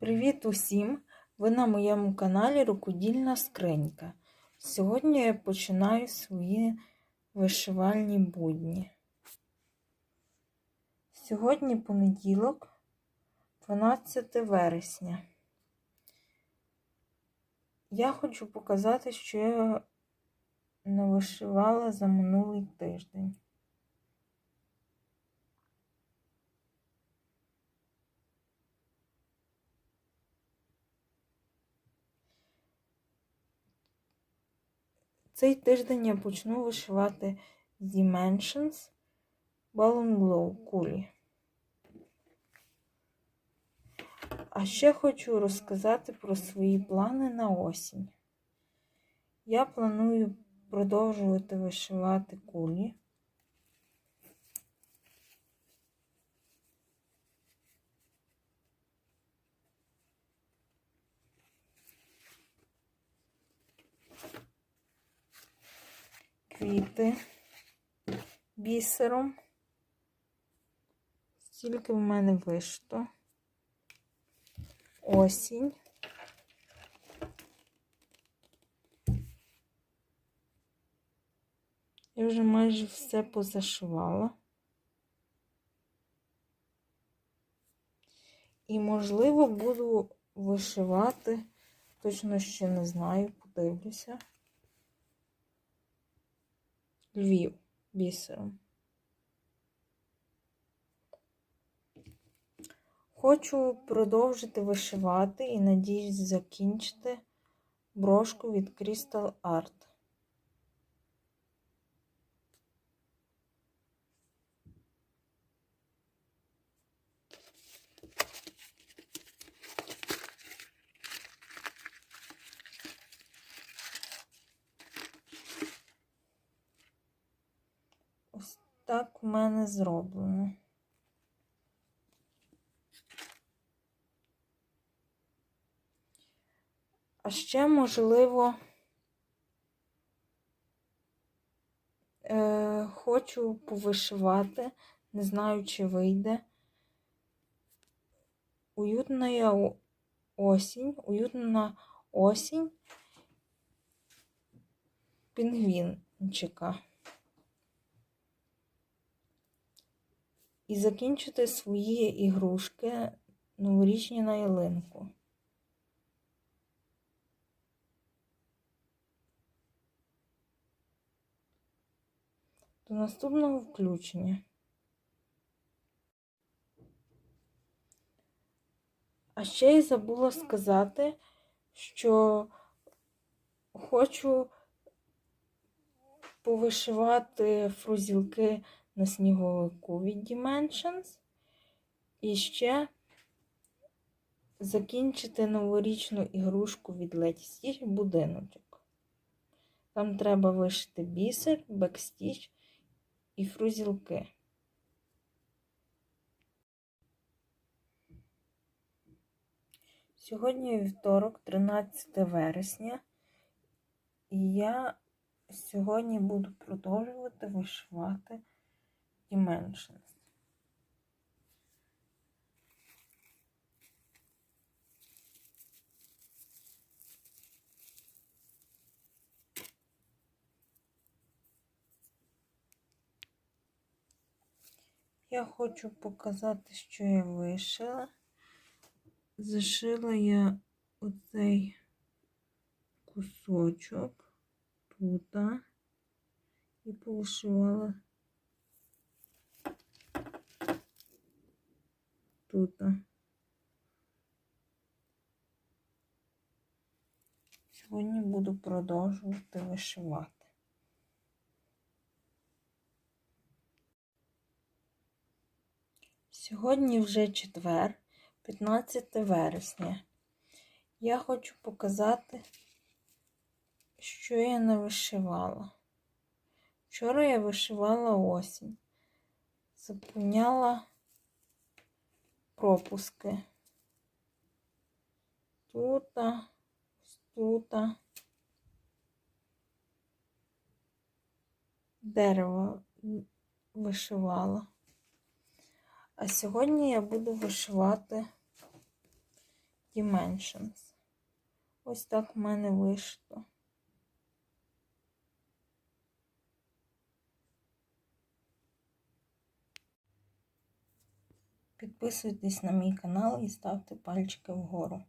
Привіт усім! Ви на моєму каналі Рукодільна скринька. Сьогодні я починаю свої вишивальні будні. Сьогодні понеділок, 12 вересня. Я хочу показати, що я навишивала за минулий тиждень. Цей тиждень я почну вишивати Dimensions Balloon Glow кулі. А ще хочу розказати про свої плани на осінь. Я планую продовжувати вишивати кулі. Квіти бісером. Стільки в мене вишито. Осінь. Я вже майже все позашивала. І, можливо, буду вишивати, точно ще не знаю, подивлюся. Львів бісером. Хочу продовжити вишивати і надіюсь закінчити брошку від Crystal Art. Ось так в мене зроблено. А ще, можливо, е, хочу повишивати, не знаю, чи вийде. Уютна осінь, уютна осінь пінгвінчика. І закінчити свої ігрушки новорічні на ялинку. До наступного включення. А ще я забула сказати, що хочу повишивати фрузілки на сніговику від Dimensions і ще закінчити новорічну ігрушку від Stitch будиночок. Там треба вишити бісер, бекстіч і фрузілки. Сьогодні вівторок, 13 вересня, і я сьогодні буду продовжувати вишивати Dimensions. Я хочу показати, що я вишила. Зашила я оцей кусочок тут і повишивала тут. Сьогодні буду продовжувати вишивати. Сьогодні вже четвер, 15 вересня. Я хочу показати, що я не вишивала. Вчора я вишивала осінь, заповняла пропуски. Тут, тут, дерево вишивала. А сьогодні я буду вишивати Dimensions. Ось так в мене вийшло. Підписуйтесь на мій канал і ставте пальчики вгору.